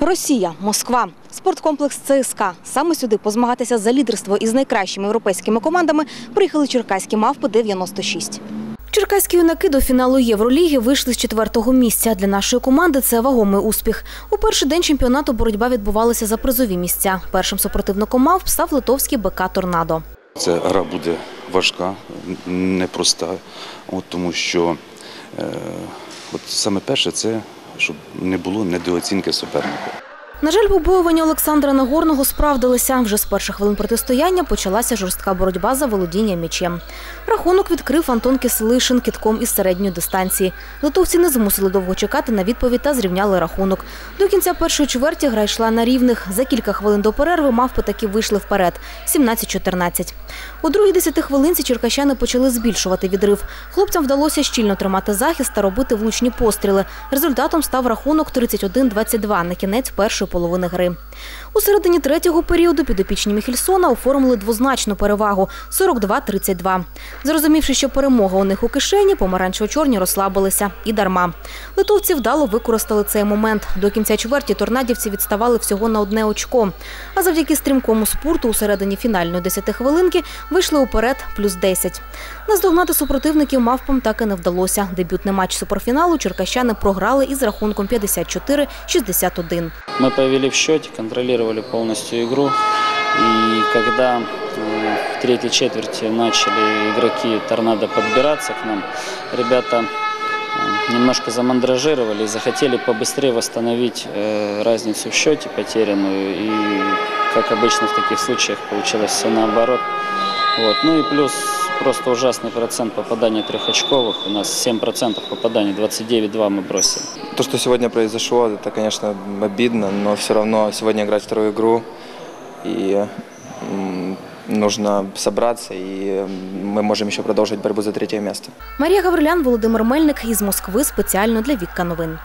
Росія, Москва, спорткомплекс ЦСКА. Саме сюди позмагатися за лідерство із найкращими європейськими командами приїхали черкаські мавпи 96. Черкаські юнаки до фіналу Євроліги вийшли з четвертого місця. Для нашої команди це вагомий успіх. У перший день чемпіонату боротьба відбувалася за призові місця. Першим супротивником мавп став литовський БК Торнадо. Ця гра буде важка, непроста, от, тому що е, от саме перше це щоб не було недооцінки суперника. На жаль, побоювання Олександра Нагорного справдилися. Вже з перших хвилин протистояння почалася жорстка боротьба за володіння м'ячем. Рахунок відкрив Антон Кислишин китком із середньої дистанції. Литовці не змусили довго чекати на відповідь та зрівняли рахунок. До кінця першої чверті гра йшла на рівних. За кілька хвилин до перерви мавпи таки вийшли вперед – 17-14. У другій десяти хвилинці черкащани почали збільшувати відрив. Хлопцям вдалося щільно тримати захист та робити влучні постріли. Результатом став рахунок 31-22 на кінець першої половини гри. У середині третього періоду підопічні Міхельсона оформили двозначну перевагу – 42-32. Зрозумівши, що перемога у них у кишені, помаранчево-чорні розслабилися. І дарма. Литовці вдало використали цей момент. До кінця чверті торнадівці відставали всього на одне очко. А завдяки стрімкому спорту у середині фінальної десятихвилинки вийшли уперед плюс 10. Наздогнати супротивників мавпам так і не вдалося. Дебютний матч суперфіналу черкащани програли із рахунком 54-61. Мы повели в счете, контролировали полностью игру. И когда э, в третьей четверти начали игроки торнадо подбираться к нам, ребята э, немножко замандражировали и захотели побыстрее восстановить э, разницу в счете потерянную. И, как обычно в таких случаях, получилось все наоборот. Вот. Ну и плюс просто ужасный процент попадания трехочковых. У нас 7% попаданий, 29-2 мы бросили. То, что сегодня произошло, это, конечно, обидно, но все равно сегодня играть вторую игру, и м, нужно собраться, и мы можем еще продолжить борьбу за третье место. Марія Гаврилян, Володимир Мельник із Москви спеціально для Вікка новин.